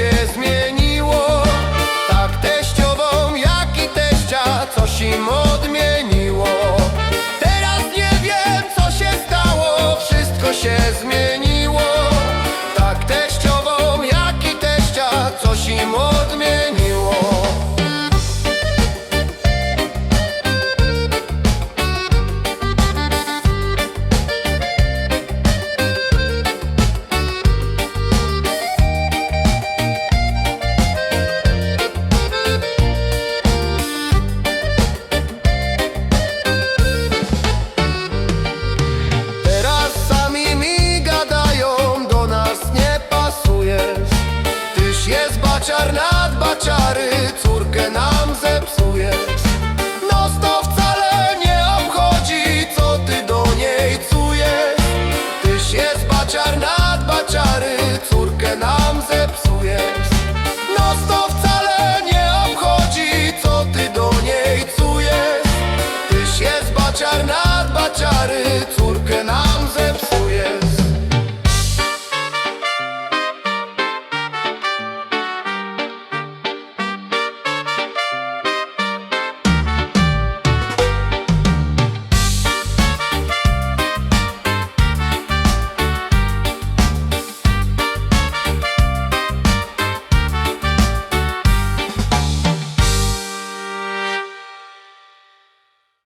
się zmieni. Baciar nad baciary, córkę nam zepsuje.